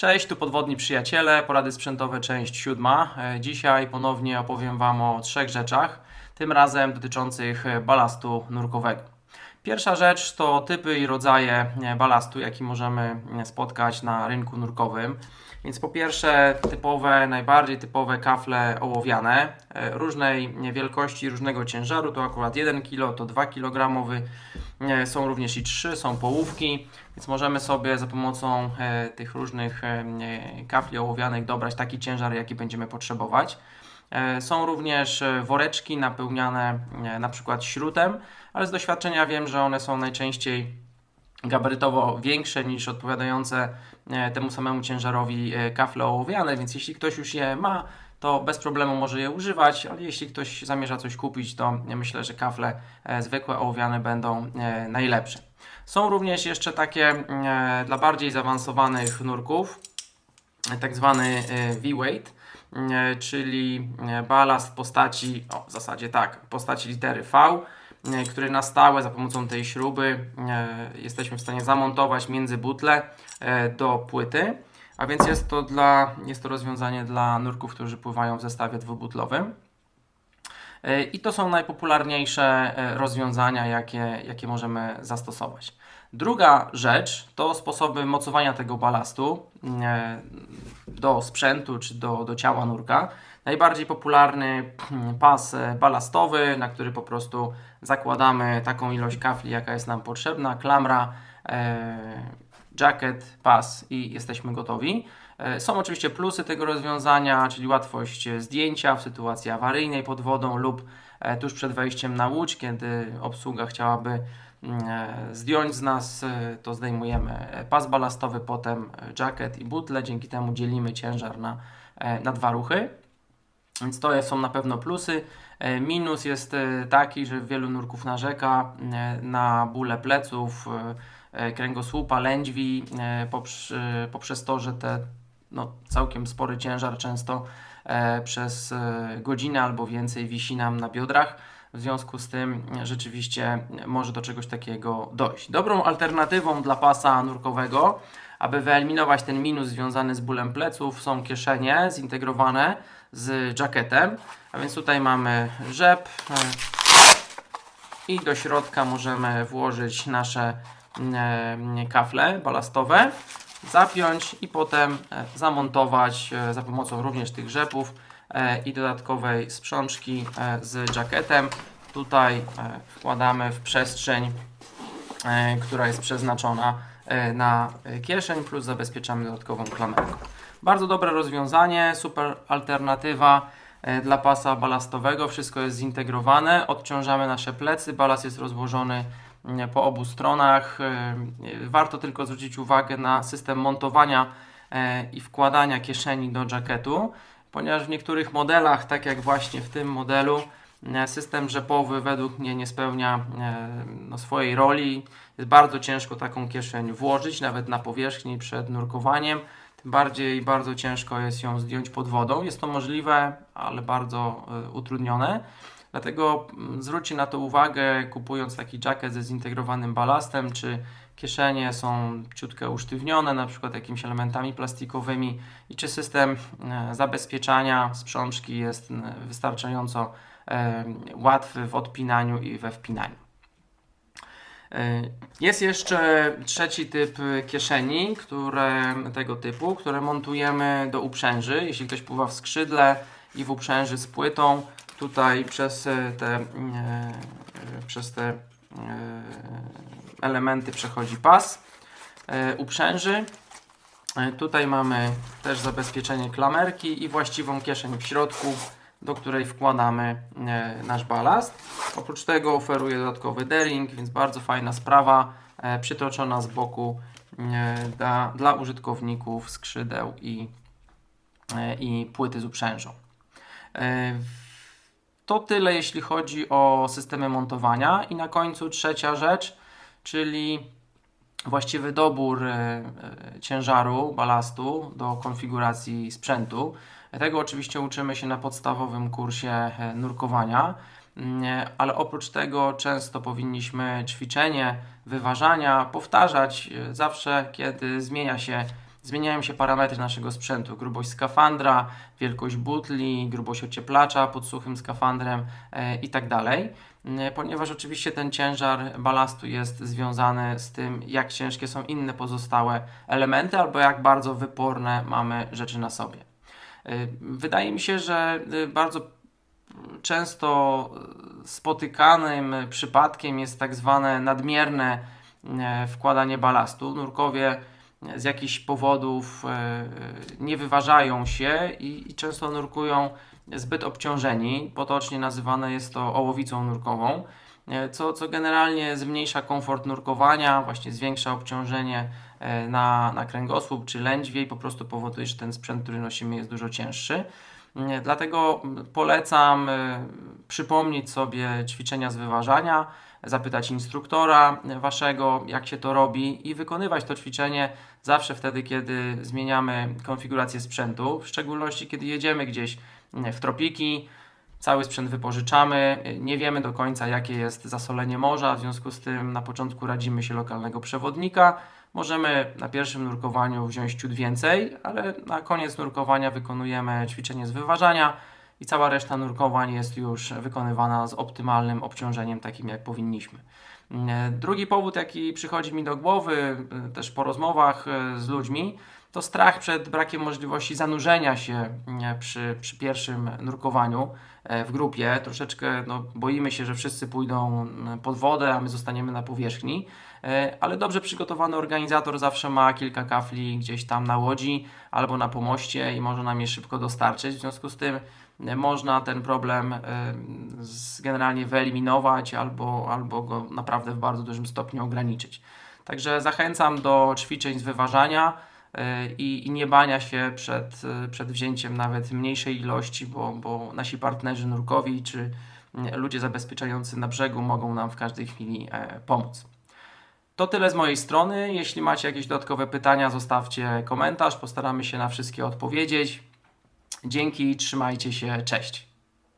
Cześć, tu podwodni przyjaciele, porady sprzętowe, część siódma. E, Dzisiaj ponownie opowiem Wam o trzech rzeczach, tym razem dotyczących balastu nurkowego. Pierwsza rzecz to typy i rodzaje e, balastu, jaki możemy e, spotkać na rynku nurkowym. Więc po pierwsze typowe, najbardziej typowe kafle ołowiane, różnej wielkości, różnego ciężaru, to akurat 1 kg, to 2 kg. E, Są również i 3, są połówki, więc możemy sobie za pomocą e, tych różnych e, kafli ołowianych dobrać taki ciężar, jaki będziemy potrzebować. E, Są również e, woreczki napełniane e, na przykład śrutem, ale z doświadczenia wiem, że one są najczęściej gabarytowo większe niż odpowiadające e, temu samemu ciężarowi e, kafle ołowiane, więc jeśli ktoś już je ma, to bez problemu może je używać, ale jeśli ktoś zamierza coś kupić, to myślę, że kafle e, zwykłe ołowiane będą e, najlepsze. Są również jeszcze takie e, dla bardziej zaawansowanych nurków, tak zwany V-weight, czyli balast w postaci, o, w zasadzie tak, w postaci litery V, który na stałe za pomocą tej śruby jesteśmy w stanie zamontować między butle do płyty. A więc jest to, dla, jest to rozwiązanie dla nurków, którzy pływają w zestawie dwubutlowym. E, I to są najpopularniejsze e, rozwiązania, jakie, jakie możemy zastosować. Druga rzecz to sposoby mocowania tego balastu e, do sprzętu czy do, do ciała nurka. Najbardziej popularny mm, pas balastowy, na który po prostu zakładamy taką ilość kafli, jaka jest nam potrzebna, klamra, jacket, pas i jesteśmy gotowi. E, Są oczywiście plusy tego rozwiązania, czyli łatwość e, zdjęcia w sytuacji awaryjnej pod wodą lub e, tuż przed wejściem na łódź, kiedy obsługa chciałaby mm, zdjąć z nas, to zdejmujemy pas balastowy, potem jacket i butle. Dzięki temu dzielimy ciężar na, na dwa ruchy. Więc to są na pewno plusy. Minus jest taki, że wielu nurków narzeka na bóle pleców, kręgosłupa, lędźwi e, poprz- e, poprzez to, że te no, całkiem spory ciężar często e, przez e, godzinę albo więcej wisi nam na biodrach. W związku z tym e, rzeczywiście może do czegoś takiego dojść. Dobrą alternatywą dla pasa nurkowego, aby wyeliminować ten minus związany z bólem pleców, są kieszenie zintegrowane z jacketem. A więc tutaj mamy rzep e, i do środka możemy włożyć nasze e, kafle balastowe, zapiąć i potem e, zamontować e, za pomocą również tych rzepów e, i dodatkowej sprzączki e, z jacketem. Tutaj e, wkładamy w przestrzeń, e, która jest przeznaczona e, na e, kieszeń, plus zabezpieczamy dodatkową klamerką. Bardzo dobre rozwiązanie, super alternatywa e, dla pasa balastowego. Wszystko jest zintegrowane, odciążamy nasze plecy, balast jest rozłożony po obu stronach. E, e, Warto tylko zwrócić uwagę na system montowania i wkładania kieszeni do jacketu, ponieważ w niektórych modelach, tak jak właśnie w tym modelu, system rzepowy według mnie nie spełnia no, swojej roli. Jest bardzo ciężko taką kieszeń włożyć, nawet na powierzchni przed nurkowaniem. Tym bardziej bardzo ciężko jest ją zdjąć pod wodą. Jest to możliwe, ale bardzo utrudnione. Dlatego mm, zwróćcie na to uwagę, kupując taki jacket ze zintegrowanym balastem, czy kieszenie są ciutkę usztywnione, na przykład jakimiś elementami plastikowymi, i czy system e, zabezpieczania sprzączki jest wystarczająco e, łatwy w odpinaniu i we wpinaniu. E, Jest jeszcze trzeci typ kieszeni, które, tego typu, które montujemy do uprzęży. Jeśli ktoś pływa w skrzydle i w uprzęży z płytą, tutaj przez e, te, e, przez te e, elementy przechodzi pas uprzęży. Tutaj mamy też zabezpieczenie klamerki i właściwą kieszeń w środku, do której wkładamy nasz balast. Oprócz tego oferuje dodatkowy D-ring, więc bardzo fajna sprawa, przytoczona z boku dla, dla użytkowników skrzydeł i, i płyty z uprzężą. To tyle jeśli chodzi o systemy montowania. I na końcu trzecia rzecz, czyli właściwy dobór e, e, ciężaru balastu do konfiguracji sprzętu. Tego oczywiście uczymy się na podstawowym kursie e, nurkowania, Mm, ale oprócz tego często powinniśmy ćwiczenie wyważania powtarzać zawsze, kiedy zmienia się zmieniają się parametry naszego sprzętu. Grubość skafandra, wielkość butli, grubość ocieplacza pod suchym skafandrem e, i tak. E, Ponieważ oczywiście ten ciężar balastu jest związany z tym, jak ciężkie są inne pozostałe elementy, albo jak bardzo wyporne mamy rzeczy na sobie. E, Wydaje mi się, że e, bardzo często spotykanym przypadkiem jest tak zwane nadmierne e, wkładanie balastu. Nurkowie z jakichś powodów e, nie wyważają się i, i często nurkują zbyt obciążeni. Potocznie nazywane jest to ołowicą nurkową, e, co, co generalnie zmniejsza komfort nurkowania, właśnie zwiększa obciążenie e, na, na kręgosłup czy lędźwie i po prostu powoduje, że ten sprzęt, który nosimy jest dużo cięższy. Dlatego polecam przypomnieć sobie ćwiczenia z wyważania, zapytać instruktora waszego, jak się to robi i wykonywać to ćwiczenie zawsze wtedy, kiedy zmieniamy konfigurację sprzętu, w szczególności kiedy jedziemy gdzieś w tropiki, cały sprzęt wypożyczamy, nie wiemy do końca, jakie jest zasolenie morza, w związku z tym na początku radzimy się lokalnego przewodnika. Możemy na pierwszym nurkowaniu wziąć ciut więcej, ale na koniec nurkowania wykonujemy ćwiczenie z wyważania i cała reszta nurkowań jest już wykonywana z optymalnym obciążeniem, takim jak powinniśmy. E, Drugi powód, jaki przychodzi mi do głowy, e, też po rozmowach e, z ludźmi, to strach przed brakiem możliwości zanurzenia się e, przy, przy pierwszym nurkowaniu e, w grupie. Troszeczkę no, boimy się, że wszyscy pójdą m, pod wodę, a my zostaniemy na powierzchni. E, Ale dobrze przygotowany organizator zawsze ma kilka kafli gdzieś tam na łodzi albo na pomoście i może nam je szybko dostarczyć. W związku z tym można ten problem generalnie wyeliminować albo, albo go naprawdę w bardzo dużym stopniu ograniczyć. Także zachęcam do ćwiczeń z wyważania e, i, i nie bania się przed, e, przed wzięciem nawet mniejszej ilości, bo, bo nasi partnerzy nurkowi czy ludzie zabezpieczający na brzegu mogą nam w każdej chwili e, pomóc. To tyle z mojej strony. Jeśli macie jakieś dodatkowe pytania, zostawcie komentarz. Postaramy się na wszystkie odpowiedzieć. Dzięki, trzymajcie się, cześć.